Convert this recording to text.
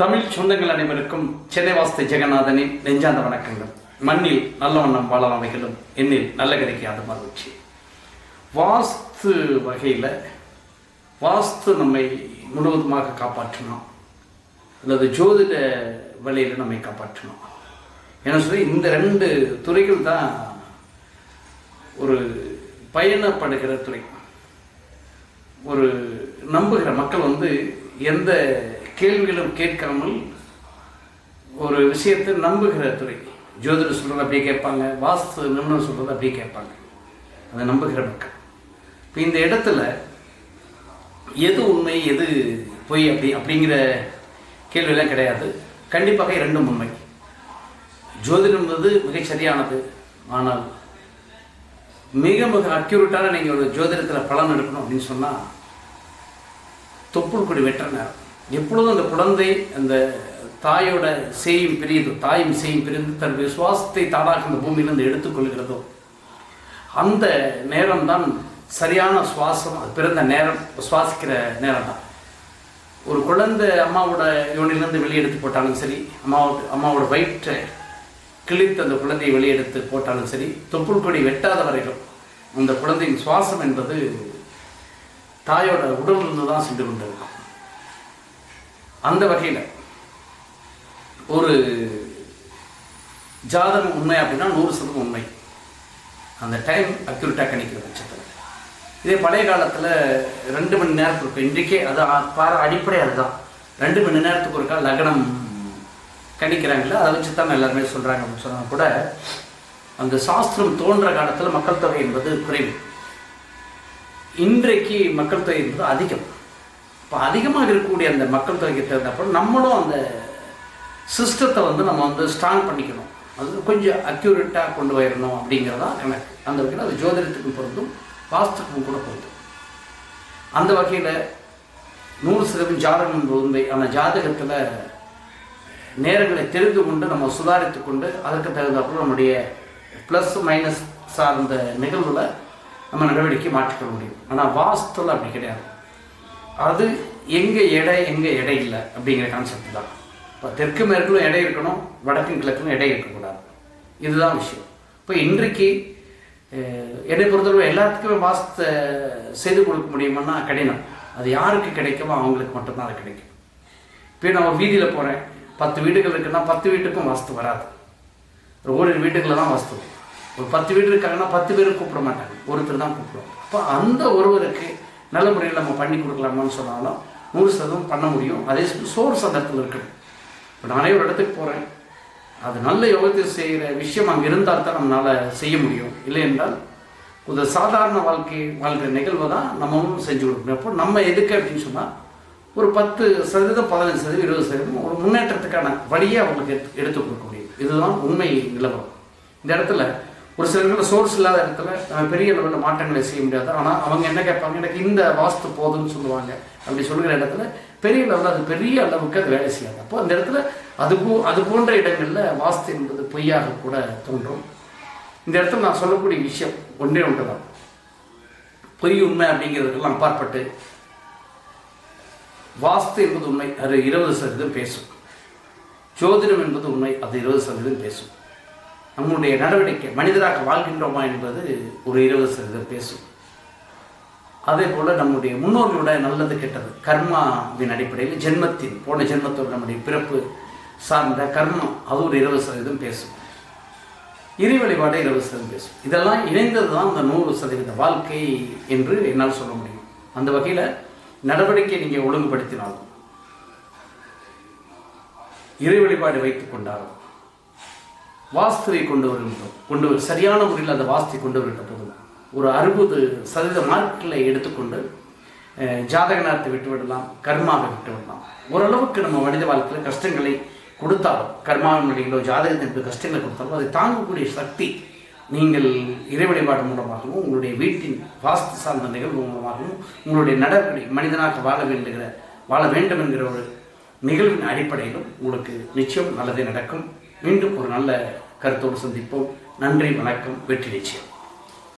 தமிழ் சொந்தங்கள் அனைவருக்கும் சென்னை வாஸ்து ஜெகநாதனின் நெஞ்சாந்த வணக்கங்கள். மண்ணில் நல்ல வண்ணம் வாழலாம் எண்ணில் நல்ல கிடைக்காத மகிழ்ச்சி. வாஸ்து வகையில் வாஸ்து நம்மை முழுவதுமாக காப்பாற்றணும் அல்லது ஜோதிட வழியில் நம்மை காப்பாற்றணும் என்ன சொல்லி இந்த ரெண்டு துறைகள் தான் ஒரு பயணப்படுகிற துறை. ஒரு நம்புகிற மக்கள் வந்து எந்த கேள்விகளும் கேட்காமல் ஒரு விஷயத்தை நம்புகிற துறை. ஜோதிடர் சொல்கிறத அப்படியே கேட்பாங்க வாஸ்து நிபுணர் சொல்கிறத அப்படியே கேட்பாங்க. அதை நம்புகிற மக்கள். இப்போ இந்த இடத்துல எது உண்மை எது பொய் அப்படி அப்படிங்கிற கேள்வியெல்லாம் கிடையாது. கண்டிப்பாக இரண்டும் உண்மை. ஜோதிடம் என்பது மிகச் சரியானது ஆனால் மிக மிக அக்யூரேட்டான நீங்கள் ஒரு ஜோதிடத்தில் பலன் எடுக்கணும் அப்படின்னு சொன்னால் தொப்புள் கொடி வெட்டுற நேரம். எப்பொழுதும் அந்த குழந்தை அந்த தாயோட செய்யும் பிரியுது தாயும் செய்யும் பிரிந்து தன் விசுவாசத்தை தானாக அந்த பூமியிலிருந்து எடுத்துக்கொள்கிறதோ அந்த நேரம் தான் சரியான சுவாசம் அது பிறந்த நேரம் சுவாசிக்கிற நேரம் தான் ஒரு குழந்தை அம்மாவோட யோனிலிருந்து வெளியெடுத்து போட்டாலும் சரி அம்மாவோட அம்மாவோட வயிற்றை கிழித்து அந்த குழந்தையை வெளியெடுத்து போட்டாலும் சரி தொப்புள் கொடி வெட்டாத வரையிலும் அந்த குழந்தையின் சுவாசம் என்பது தாயோட உடலிருந்து தான் சென்று கொண்டிருக்கும். அந்த வகையில். ஒரு ஜாதகம் உண்மை அப்படின்னா நூறு சதவீதம் உண்மை. அந்த டைம் அக்யூரேட்டாக கணிக்கிற பட்சத்தில். இதே பழைய காலத்தில் ரெண்டு மணி நேரத்துக்கு இன்றைக்கே அது பார அடிப்படை அதுதான். ரெண்டு மணி நேரத்துக்கு ஒருக்கா லக்னம் கணிக்கிறாங்களே அதை வச்சு தான் எல்லாருமே சொல்கிறாங்க அப்படின்னு சொன்னால் கூட அந்த சாஸ்திரம் தோன்ற காலத்தில் மக்கள் தொகை என்பது குறைவு. இன்றைக்கு மக்கள் தொகை என்பது அதிகம். இப்போ அதிகமாக இருக்கக்கூடிய அந்த மக்கள் தொகைக்கு தகுந்தப்போ நம்மளும் அந்த சிஸ்டத்தை வந்து நம்ம வந்து ஸ்ட்ராங் பண்ணிக்கணும். அது கொஞ்சம் அக்யூரேட்டாக கொண்டு போயிடணும் அப்படிங்கிறதா கணக்கு அந்த வகையில் அது ஜோதிடத்துக்கும் பொருந்தும் வாஸ்துக்கும் கூட பொருந்தும். அந்த வகையில் நூறு சதவீதம் ஜாதகம் உண்மை ஆனால் ஜாதகத்தில் நேரங்களை தெரிந்து கொண்டு நம்ம சுதாரித்து கொண்டு அதற்கு தகுந்தாப்புல நம்முடைய ப்ளஸ் மைனஸ் சார்ந்த நிகழ்வில் நம்ம நடவடிக்கை மாற்றிக்கொள்ள முடியும். ஆனால் வாஸ்துல அப்படி கிடையாது. அது எங்கே எடை எங்கே எடை இல்லை அப்படிங்கிற கான்செப்ட் தான். இப்போ தெற்கு மேற்கும் எடை இருக்கணும் வடக்கும் கிழக்கும் எடை இருக்கக்கூடாது. இதுதான் விஷயம். இப்போ இன்றைக்கு எடை என்னை எல்லாத்துக்குமே வாஸ்தை செய்து கொடுக்க முடியுமான்னா கடினம். அது யாருக்கு கிடைக்குமோ அவங்களுக்கு மட்டும்தான் அது கிடைக்கும். இப்போ நான் வீதியில் போகிறேன் பத்து வீடுகள் இருக்குன்னா பத்து வீட்டுக்கும் வாஸ்து வராது. ஒரு ஓரிரு வீட்டுகளில் தான் வாஸ்து. வரும். ஒரு பத்து வீடு இருக்காங்கன்னா பத்து பேரும் கூப்பிட மாட்டாங்க. ஒருத்தர் தான் கூப்பிடுவோம் அப்போ அந்த ஒருவருக்கு நல்ல முறையில் நம்ம பண்ணி கொடுக்கலாமான்னு சொன்னாலும் நூறு சதவீதம் பண்ண முடியும். அதே சோர்ஸ் அந்த இடத்துல இருக்குது இப்போ நானே ஒரு இடத்துக்கு போகிறேன் அது நல்ல யோகத்தை செய்கிற விஷயம் அங்கே இருந்தால் தான் நம்மளால் செய்ய முடியும். இல்லை என்றால் ஒரு சாதாரண வாழ்க்கை வாழ்கிற நிகழ்வை தான் நம்மளும் செஞ்சு கொடுக்கணும். அப்போ நம்ம எதுக்கு அப்படின்னு சொன்னால் ஒரு பத்து சதவீதம் பதினஞ்சு சதவீதம் இருபது சதவீதம் ஒரு முன்னேற்றத்துக்கான வழியை அவங்களுக்கு எடுத்து எடுத்து கொடுக்க முடியும். இதுதான் உண்மை நிலவரம். இந்த இடத்துல ஒரு சில சோர்ஸ் இல்லாத இடத்துல பெரிய அளவில் மாற்றங்களை செய்ய முடியாது. ஆனால் அவங்க என்ன கேட்பாங்க எனக்கு இந்த வாஸ்து போதும்னு சொல்லுவாங்க. அப்படி சொல்லுகிற இடத்துல பெரிய லெவலில் அது பெரிய அளவுக்கு அது வேலை செய்யாது. அப்போ அந்த இடத்துல அது போ அது போன்ற இடங்களில் வாஸ்து என்பது பொய்யாக கூட தோன்றும். இந்த இடத்துல நான் சொல்லக்கூடிய விஷயம் ஒன்றே ஒன்று தான் பொய் உண்மை அப்படிங்கிறதுக்கெல்லாம் அப்பாற்பட்டு வாஸ்து என்பது உண்மை அது இருபது சதவீதம் பேசும். ஜோதிடம் என்பது உண்மை அது இருபது சதவீதம் பேசும். நம்முடைய நடவடிக்கை மனிதராக வாழ்கின்றோமா என்பது ஒரு இருபது சதவீதம் பேசும். அதே போல் நம்முடைய முன்னோர்களோட நல்லது கெட்டது கர்மாவின் அடிப்படையில் ஜென்மத்தின் போன ஜென்மத்தோட நம்முடைய பிறப்பு சார்ந்த கர்மம் அது ஒரு இருபது சதவீதம் பேசும். இறை வழிபாடு இருபது சதவீதம் பேசும். இதெல்லாம் இணைந்தது தான் அந்த நூறு சதவீத வாழ்க்கை என்று என்னால் சொல்ல முடியும். அந்த வகையில் நடவடிக்கை நீங்கள் ஒழுங்குபடுத்தினாலும் இறை வழிபாடு வைத்துக் கொண்டாலும் வாஸ்துவை கொண்டு வருகின்றோம் கொண்டு சரியான முறையில் அந்த வாஸ்துவை கொண்டு வருகின்ற போதும் ஒரு அறுபது சதவீத மார்க்களை எடுத்துக்கொண்டு ஜாதகநாத்தை விட்டுவிடலாம் கர்மாவை விட்டுவிடலாம். ஓரளவுக்கு நம்ம மனித வாழ்க்கையில் கஷ்டங்களை கொடுத்தாலும் கர்மாவின் வழிகளோ ஜாதகத்தின் கஷ்டங்களை கொடுத்தாலும் அதை தாங்கக்கூடிய சக்தி நீங்கள் இறை வழிபாடு மூலமாகவும் உங்களுடைய வீட்டின் வாஸ்து சார்ந்த நிகழ்வு மூலமாகவும் உங்களுடைய நடவடிக்கை மனிதனாக வாழ வேண்டுகிற வாழ வேண்டும் என்கிற ஒரு நிகழ்வின் அடிப்படையிலும் உங்களுக்கு நிச்சயம் நல்லதே நடக்கும். மீண்டும் ஒரு நல்ல கருத்தோடு சந்திப்போம். நன்றி வணக்கம் வெற்றி நிச்சயம்.